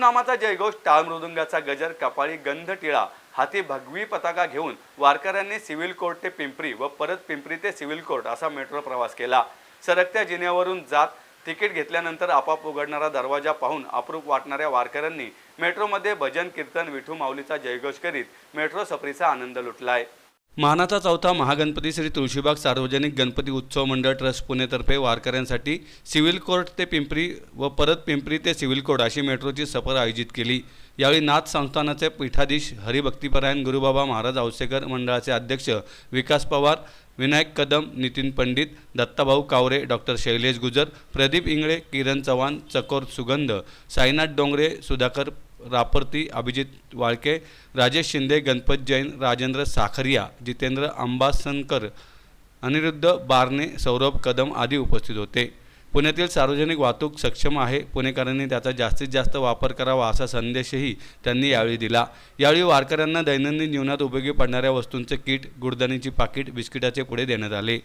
नामाचा जयघोष टाळ मृदुंगाचा गजर कपाळी गंध टिळा हाती भगवी पताका घेऊन वारकऱ्यांनी सिव्हिल कोर्ट ते पिंपरी व परत पिंपरी ते सिव्हिल कोर्ट असा मेट्रो प्रवास केला. सरकत्या जिन्यावरून जात तिकीट घेतल्यानंतर आपाप उघडणारा दरवाजा पाहून अप्रूप वाटणाऱ्या वारकऱ्यांनी मेट्रोमध्ये भजन कीर्तन विठू माऊलीचा जयघोष करीत मेट्रो सफरीचा आनंद लुटलाय. मानाचा चौथा महागणपती श्री तुळशीबाग सार्वजनिक गणपती उत्सव मंडळ ट्रस्ट पुणेतर्फे वारकऱ्यांसाठी सिव्हिल कोर्ट ते पिंपरी व परत पिंपरी ते सिव्हिल कोर्ट अशी मेट्रोची सफर आयोजित केली. यावेळी नाथ संस्थानाचे पीठाधीश हरिभक्तीपरायण गुरुबाबा महाराज औसेकर मंडळाचे अध्यक्ष विकास पवार विनायक कदम नितीन पंडित दत्ताभाऊ कावरे डॉक्टर शैलेश गुजर प्रदीप इंगळे किरण चव्हाण चकोर सुगंध साईनाथ डोंगरे सुधाकर रापर्ती अभिजित वाळके राजेश शिंदे गणपत जैन राजेंद्र साखरिया जितेंद्र अंबासनकर अनिरुद्ध बारणे सौरभ कदम आदी उपस्थित होते पुण्यातील सार्वजनिक वाहतूक सक्षम आहे पुणेकरांनी त्याचा जास्तीत जास्त वापर करावा असा संदेशही त्यांनी यावेळी दिला यावेळी वारकऱ्यांना दैनंदिन जीवनात उपयोगी पडणाऱ्या वस्तूंचे किट गुडदाणीची पाकिट बिस्किटाचे पुढे देण्यात आले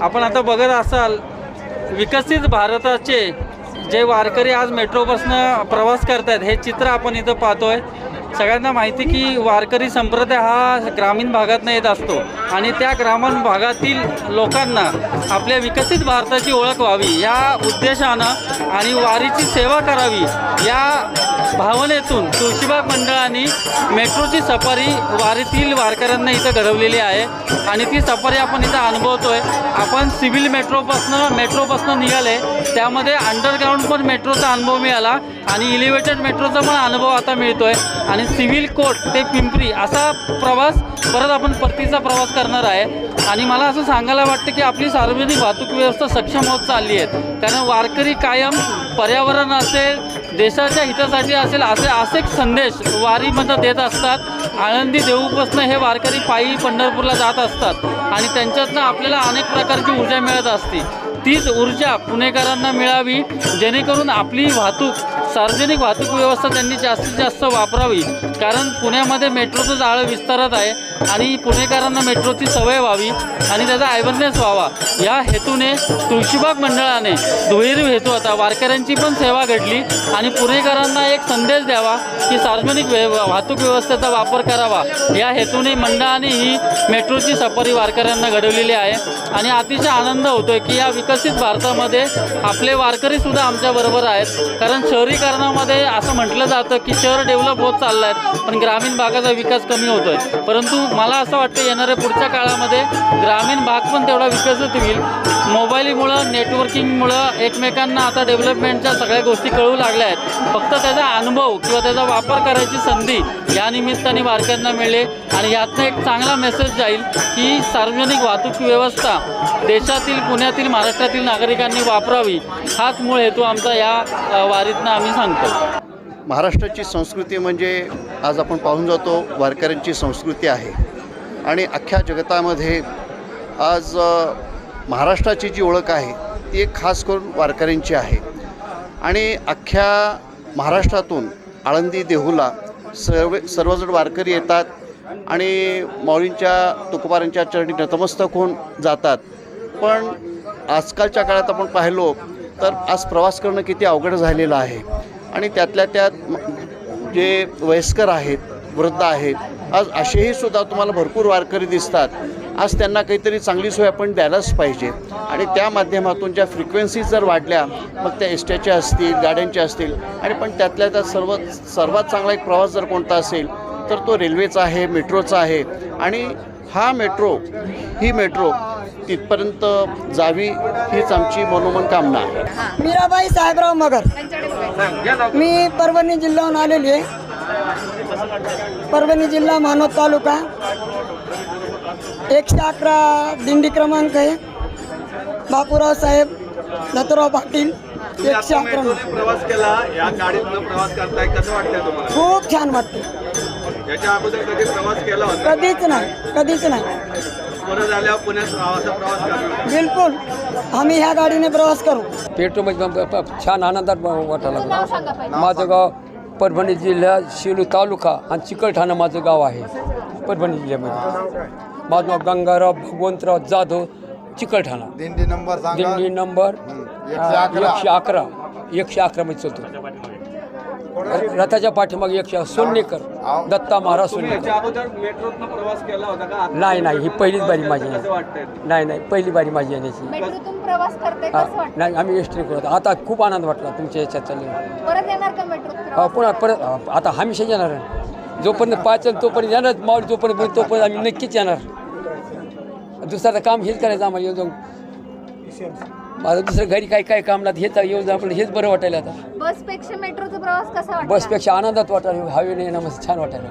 आपण आता बघत असाल विकसित भारताचे जे वारकरी आज मेट्रो बसनं प्रवास आहेत हे चित्र आपण इथं पाहतोय. सगळ्यांना माहिती की वारकरी संप्रदाय हा ग्रामीण भागातनं येत असतो. आणि त्या ग्रामीण भागातील लोकांना आपल्या विकसित भारताची ओळख व्हावी या उद्देशानं आणि वारीची सेवा करावी या भावनेतून तुळशीबाग मंडळाने मेट्रोची सफारी वारीतील वारकऱ्यांना इथं घडवलेली आहे. आणि ती सफारी आपण इथं अनुभवतोय. आपण सिव्हिल मेट्रोपासनं मेट्रोपासनं निघाले. त्यामध्ये अंडरग्राऊंड पण मेट्रोचा अनुभव मिळाला आणि इलिव्हेटेड मेट्रोचा पण अनुभव आता मिळतो आहे आणि सिव्हिल कोर्ट ते पिंपरी असा प्रवास परत आपण परतीचा प्रवास करणार आहे. आणि मला असं सांगायला वाटतं की आपली सार्वजनिक वाहतूक व्यवस्था सक्षम होत चालली आहे. कारण वारकरी कायम पर्यावरण असेल देशाच्या हितासाठी असेल असे असे संदेश वारीमध्ये देत असतात. आनंदी देऊपासनं हे वारकरी पायी पंढरपूरला जात असतात. आणि त्यांच्यातनं आपल्याला अनेक प्रकारची ऊर्जा मिळत असते. तीच ऊर्जा पुणेकरांना मिळावी जेणेकरून आपली वाहतूक सार्वजनिक वाहतूक व्यवस्था त्यांनी जास्तीत जास्त वापरावी. कारण पुण्यामध्ये मेट्रोचं जाळं विस्तारत आहे आणि पुणेकरांना मेट्रोची सवय व्हावी आणि त्याचा अवेअरनेस व्हावा. या हेतूने तुळशीबाग मंडळाने दुहेरी हेतू आता वारकऱ्यांची पण सेवा घडली आणि पुणेकरांना एक संदेश द्यावा की सार्वजनिक व्य वाहतूक व्यवस्थेचा वापर करावा. या हेतूने मंडळाने ही मेट्रोची सफारी वारकऱ्यांना घडवलेली आहे आणि अतिशय आनंद होतोय की या विकसित भारतामध्ये आपले वारकरी सुद्धा आमच्याबरोबर आहेत. कारण शहरीकरणामध्ये असं म्हटलं जातं की शहर डेव्हलप होत चाललं आहे पण ग्रामीण भागाचा विकास कमी होतोय. परंतु मला असं वाटतं येणाऱ्या पुढच्या काळामध्ये ग्रामीण भाग पण तेवढा विकसित होईल. मोबाईलमुळं नेटवर्किंगमुळं एकमेकांना आता डेव्हलपमेंटच्या सगळ्या गोष्टी कळू लागल्या आहेत. फक्त त्याचा अनुभव किंवा त्याचा वापर करायची संधी या निमित्ताने वारकऱ्यांना मिळेल आणि यातनं एक चांगला मेसेज जाईल की सार्वजनिक वाहतूक व्यवस्था देशातील पुण्यातील महाराष्ट्रातील नागरिकांनी वापरावी. हाच मूळ हेतू आमचा या वारीतनं आम्ही सांगतो. महाराष्ट्राची संस्कृती म्हणजे आज आपण पाहून जातो वारकऱ्यांची संस्कृती आहे. आणि अख्ख्या जगतामध्ये आज महाराष्ट्राची जी ओळख आहे ती एक खास करून वारकऱ्यांची आहे. आणि अख्ख्या महाराष्ट्रातून आळंदी देहूला सर्व सर्वजण वारकरी येतात आणि माऊलींच्या तुकोबारांच्या चरणी नतमस्तक होऊन जातात. पण आजकालच्या काळात आपण पाहिलो तर आज प्रवास करणं किती अवघड झालेलं आहे. आणि त्यातल्या त्यात जे वयस्कर आहेत वृद्ध आहेत आज असेही सुद्धा तुम्हाला भरपूर वारकरी दिसतात. आज त्यांना काहीतरी चांगली सोय आपण द्यायलाच पाहिजे. आणि त्या माध्यमातून ज्या फ्रिक्वेन्सीज जर वाढल्या मग त्या एसट्याच्या असतील गाड्यांच्या असतील आणि पण त्यातल्या त्यात सर्व सर्वात चांगला एक प्रवास जर कोणता असेल तर तो रेल्वेचा आहे मेट्रोचा आहे. आणि हा मेट्रो ही मेट्रो तिथपर्यंत जावी हीच आमची मनोमन कामना आहे. मीराबाई साहेबराव मगर. मी परभणी जिल्ह्याहून आलेली आहे. परभणी जिल्हा मानवत तालुका. एकशे अकरा दिंडी क्रमांक आहे. बापूराव साहेब दत्तराव पाटील एकशे अकरा प्रवास केला या गाडीतनं प्रवास करताय कसं वाटतंय तुम्हाला? खूप छान वाटते याच्या अगोदर कधी प्रवास केला होता? कधीच नाही कधीच नाही. परत आल्यावर पुण्यात असा प्रवास करणार बिलकुल आम्ही ह्या गाडीने प्रवास करू. पेट्रोलमध्ये छान आनंदात वाटायला लागला. माझं गाव परभणी जिल्हा शेलू तालुका आणि चिकलठाणा माझं गाव आहे. परभणी जिल्ह्यामध्ये माझं नाव गंगाराव भगवंतराव जाधव चिकलठाणा. दिंडी नंबर सांगा. दिंडी नंबर एकशे अकरा. एकशे अकरा. एकशे मध्ये चालतो. र- रथाच्या पाठीमागे एकशे सोन्नेकर दत्ता महाराज तुम्ही सोन्नेकर. याच्या अगोदर मेट्रोतनं प्रवास केला होता का? आता नाही नाही ही पहिलीच बारी माझी आहे. कसं वाटतंय. नाही नाही पहिली बारी माझी येण्याची मेट्रोतून प्रवास करताय हा, कसं वाटतं नाही आम्ही एसटी करतो आता खूप आनंद वाटला तुमच्या याच्यात चालले परत येणार का मेट्रोत हा, प्रवास? पुन्हा परत आता हमेशा येणार आहे. जोपर्यंत पाचन तोपर्यंत येणार माऊली जोपर्यंत बोलू तोपर्यंत आम्ही नक्कीच येणार. दुसरं काम हेच करायचं आम्हाला येऊन जाऊन माझं दुसरं घरी काय काय काम नाही हेच येऊन आपल्याला हेच बरं वाटायला आता. बसपेक्षा मेट्रोचा प्रवास कसा बसपेक्षा आनंदात वाटायला हवेने येणं मस्त छान वाटायला.